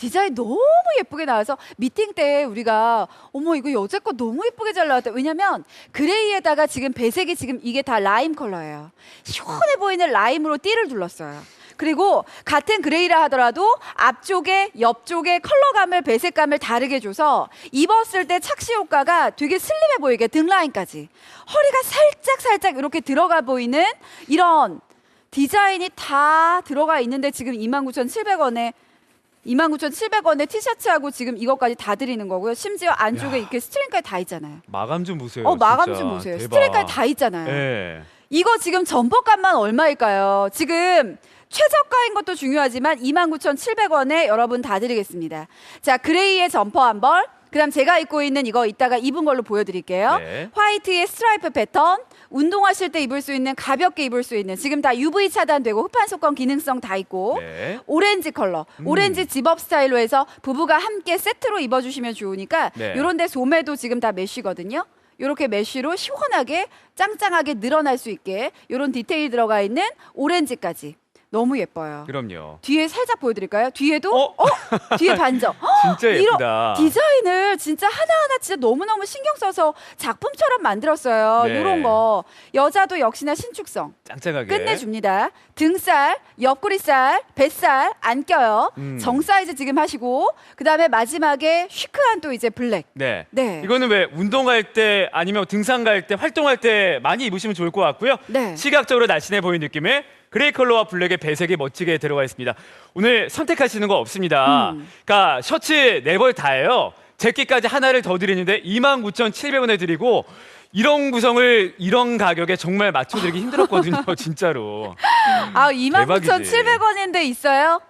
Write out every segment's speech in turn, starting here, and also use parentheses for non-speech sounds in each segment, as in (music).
디자인 너무 예쁘게 나와서 미팅 때 우리가 어머 이거 여자 거 너무 예쁘게 잘 나왔다. 왜냐면 그레이에다가 지금 배색이 지금 이게 다 라임 컬러예요. 시원해 보이는 라임으로 띠를 둘렀어요. 그리고 같은 그레이라 하더라도 앞쪽에 옆쪽에 컬러감을 배색감을 다르게 줘서 입었을 때 착시 효과가 되게 슬림해 보이게 등 라인까지 허리가 살짝 살짝 이렇게 들어가 보이는 이런 디자인이 다 들어가 있는데 지금 29,700원에 29,700원에 티셔츠하고 지금 이것까지 다 드리는 거고요. 심지어 안쪽에 야. 이렇게 스트링까지 다 있잖아요. 마감 좀 보세요. 어, 마감 진짜. 좀 보세요. 대박. 스트링까지 다 있잖아요. 예. 이거 지금 점퍼값만 얼마일까요? 지금 최저가인 것도 중요하지만 29,700원에 여러분 다 드리겠습니다. 자, 그레이의 점퍼 한 벌. 그다음 제가 입고 있는 이거 이따가 입은 걸로 보여드릴게요. 네. 화이트의 스트라이프 패턴. 운동하실 때 입을 수 있는 가볍게 입을 수 있는 지금 다 UV 차단되고 흡판 속건 기능성 다 있고 네. 오렌지 컬러, 음. 오렌지 집업 스타일로 해서 부부가 함께 세트로 입어주시면 좋으니까 네. 요런데 소매도 지금 다 메쉬거든요. 요렇게 메쉬로 시원하게 짱짱하게 늘어날 수 있게 요런 디테일 들어가 있는 오렌지까지 너무 예뻐요. 그럼요. 뒤에 살짝 보여드릴까요? 뒤에도 어? 어? 뒤에 반점. (laughs) 진짜 (gasps) 이런 예쁘다. 디자인을 진짜 하나하나 진짜 너무너무 신경 써서 작품처럼 만들었어요. 네. 요런 거 여자도 역시나 신축성 짱짱하게. 끝내줍니다. 등살, 옆구리살, 뱃살 안 껴요. 음. 정 사이즈 지금 하시고 그 다음에 마지막에 시크한 또 이제 블랙. 네. 네. 이거는 왜 운동할 때 아니면 등산 갈 때 활동할 때 많이 입으시면 좋을 것 같고요. 네. 시각적으로 날씬해 보이는 느낌의 그레이 컬러와 블랙의 배색이 멋지게 들어가 있습니다. 오늘 선택하시는 거 없습니다. 음. 그러니까 셔츠 네 벌 다예요. 제끼까지 하나를 더 드리는데 29,700원에 드리고 이런 구성을 이런 가격에 정말 맞춰드리기 힘들었거든요, (laughs) 진짜로. 아, 대박이지. 29,700원인데 있어요?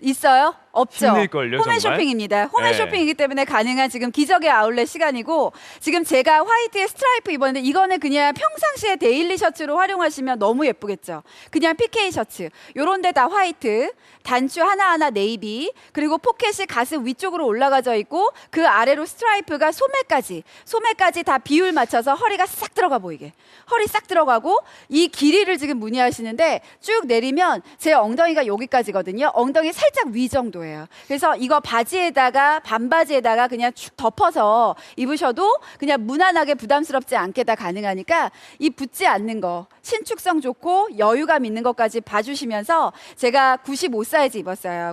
있어요? 없죠. 힘들걸요, 홈앤 정말? 쇼핑입니다. 홈앤 네. 쇼핑이기 때문에 가능한 지금 기적의 아울렛 시간이고 지금 제가 화이트에 스트라이프 입었는데 이거는 그냥 평상시에 데일리 셔츠로 활용하시면 너무 예쁘겠죠. 그냥 PK 셔츠. 요런 데 다 화이트, 단추 하나하나 네이비, 그리고 포켓이 가슴 위쪽으로 올라가져 있고 그 아래로 스트라이프가 소매까지, 소매까지 다 비율 맞춰서 허리가 싹 들어가 보이게. 허리 싹 들어가고 이 길이를 지금 문의하시는데 쭉 내리면 제 엉덩이가 여기까지거든요. 엉덩이 살짝 위 정도예요. 그래서 이거 바지에다가 반바지에다가 그냥 축 덮어서 입으셔도 그냥 무난하게 부담스럽지 않게 다 가능하니까 이 붙지 않는 거 신축성 좋고 여유감 있는 것까지 봐주시면서 제가 95 사이즈 입었어요.